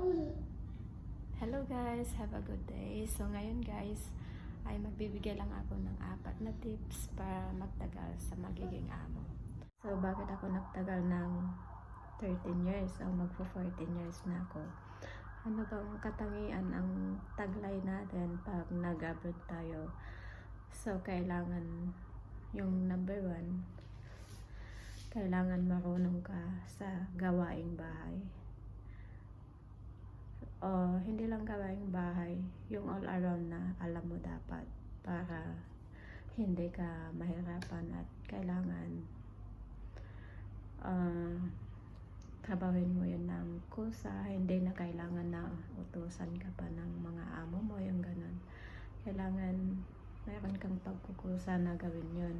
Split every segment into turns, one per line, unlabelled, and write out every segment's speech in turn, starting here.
Hello guys, have a good day. So ngayon guys, ay magbibigay lang ako ng apat na tips para magtagal sa magiging amo. So bakit ako nagtagal ng 13 years o magpo 14 years na ako? Ano bang katangian ang taglay natin pag nag-abroad tayo? So kailangan yung number one, kailangan marunong ka sa gawaing bahay o hindi lang gawaing bahay, yung all around na alam mo dapat para hindi ka mahirapan at kailangan uh, trabahin mo yun ng kusa, hindi na kailangan na utusan ka pa ng mga amo mo, yung ganun. Kailangan mayroon kang pagkukusa na gawin yun.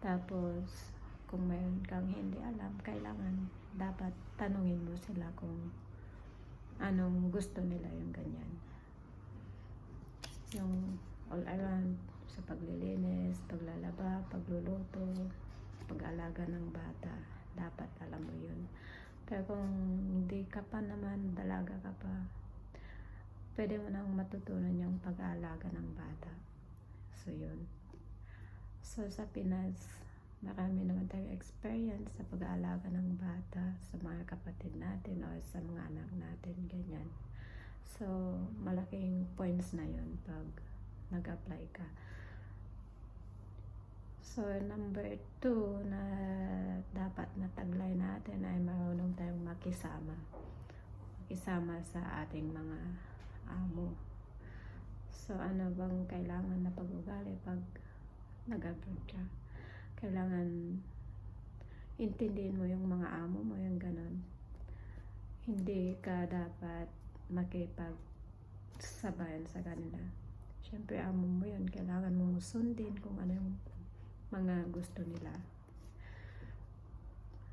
Tapos, kung mayroon kang hindi alam, kailangan dapat tanungin mo sila kung anong gusto nila yung ganyan. Yung all around sa paglilinis, paglalaba, pagluluto, pag-alaga ng bata, dapat alam mo yun. Pero kung hindi ka pa naman, dalaga ka pa, pwede mo nang matutunan yung pag-aalaga ng bata. So, yun. So, sa Pinas, marami naman tayong experience sa pag-aalaga ng bata sa mga kapatid natin o sa mga anak natin, ganyan. So, malaking points na yun pag nag-apply ka. So, number two na dapat na taglay natin ay marunong tayong makisama. Makisama sa ating mga amo. So, ano bang kailangan na pag-ugali pag nag-abroad ka? Kailangan intindihin mo yung mga amo mo, yung ganon. Hindi ka dapat makipag sabayan sa kanila. Siyempre, amo mo yun. Kailangan mong sundin kung ano yung mga gusto nila.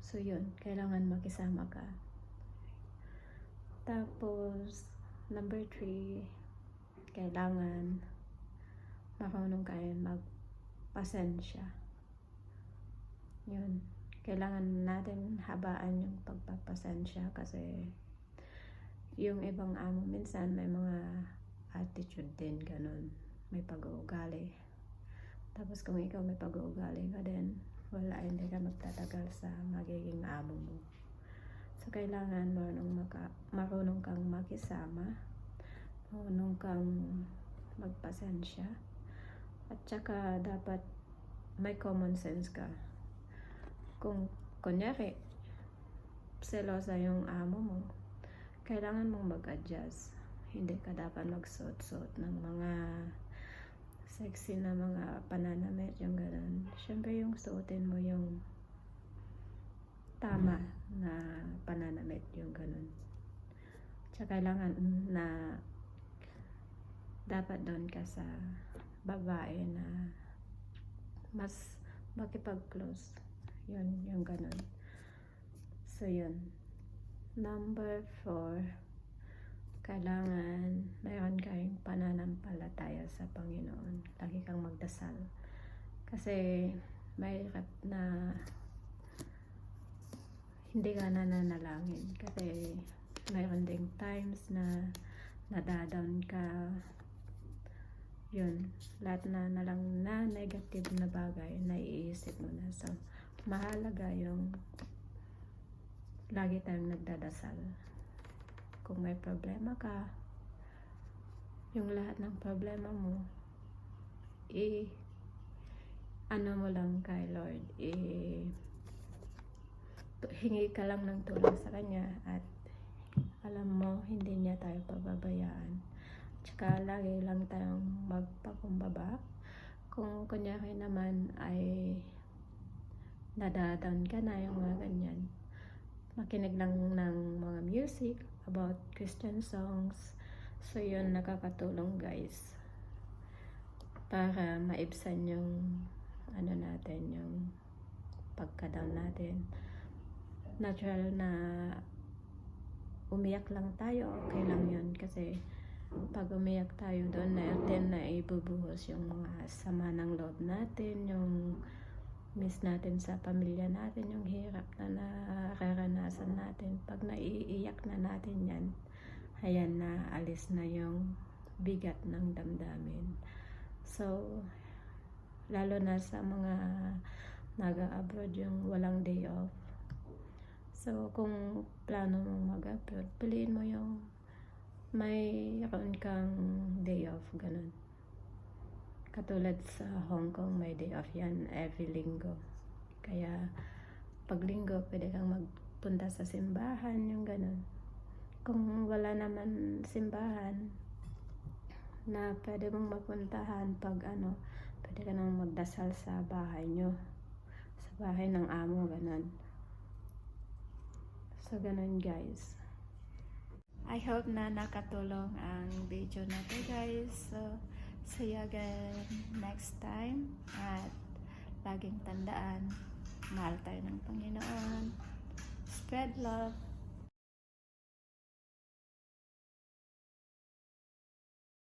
So, yun. Kailangan makisama ka. Tapos, number three, kailangan marunong kayo magpasensya. Yun. Kailangan natin habaan yung pagpapasensya kasi yung ibang amo minsan may mga attitude din ganun. May pag-uugali. Tapos kung ikaw may pag-uugali ka din, wala, hindi ka magtatagal sa magiging amo mo. So, kailangan marunong, maka, marunong kang makisama, marunong kang magpasensya, at saka dapat may common sense ka. Kung, kunyari, selosa yung amo mo, kailangan mong mag-adjust. Hindi ka dapat magsuot-suot ng mga sexy na mga pananamit, yung ganun. Siyempre yung suotin mo yung tama na pananamit, yung ganun. Tsaka kailangan na dapat doon ka sa babae na mas makipag-close. Yun, yung ganun. So, yun. Number four, kailangan mayroon kayong pananampalataya sa Panginoon. Lagi kang magdasal. Kasi mahirap na hindi ka nananalangin. Kasi mayroon ding times na nadadown ka. Yun, lahat na na lang na negative na bagay, naiisip mo na. So, mahalaga yung lagi tayong nagdadasal. Kung may problema ka, yung lahat ng problema mo, i ano mo lang kay Lord, i hingi ka lang ng tulong sa Kanya at alam mo, hindi niya tayo pababayaan. Tsaka lagi lang tayong magpakumbaba. Kung kunyari naman ay nadadown ka na yung mga ganyan, makinig lang ng mga music about Christian songs. So, yun, nakakatulong guys. Para maibsan yung, ano natin, yung pagka-down natin. Natural na umiyak lang tayo, okay lang yun. Kasi, pag umiyak tayo doon, natin na ibubuhos yung mga sama ng loob natin, yung miss natin sa pamilya natin yung hirap na nararanasan natin. Pag naiiyak na natin yan, ayan na, alis na yung bigat ng damdamin. So, lalo na sa mga naga-abroad yung walang day off. So, kung plano mong mag-abroad, piliin mo yung mayroon kang day off, ganun. Katulad sa Hong Kong, may day off yan every linggo. Kaya, pag linggo, pwede kang magpunta sa simbahan, yung ganun. Kung wala naman simbahan, na pwede mong mapuntahan pag ano, pwede ka nang magdasal sa bahay nyo. Sa bahay ng amo, ganun. So, ganun guys. I hope na nakatulong ang video na to guys. So, see you again next time. At laging tandaan, mahal tayo ng Panginoon. Spread love.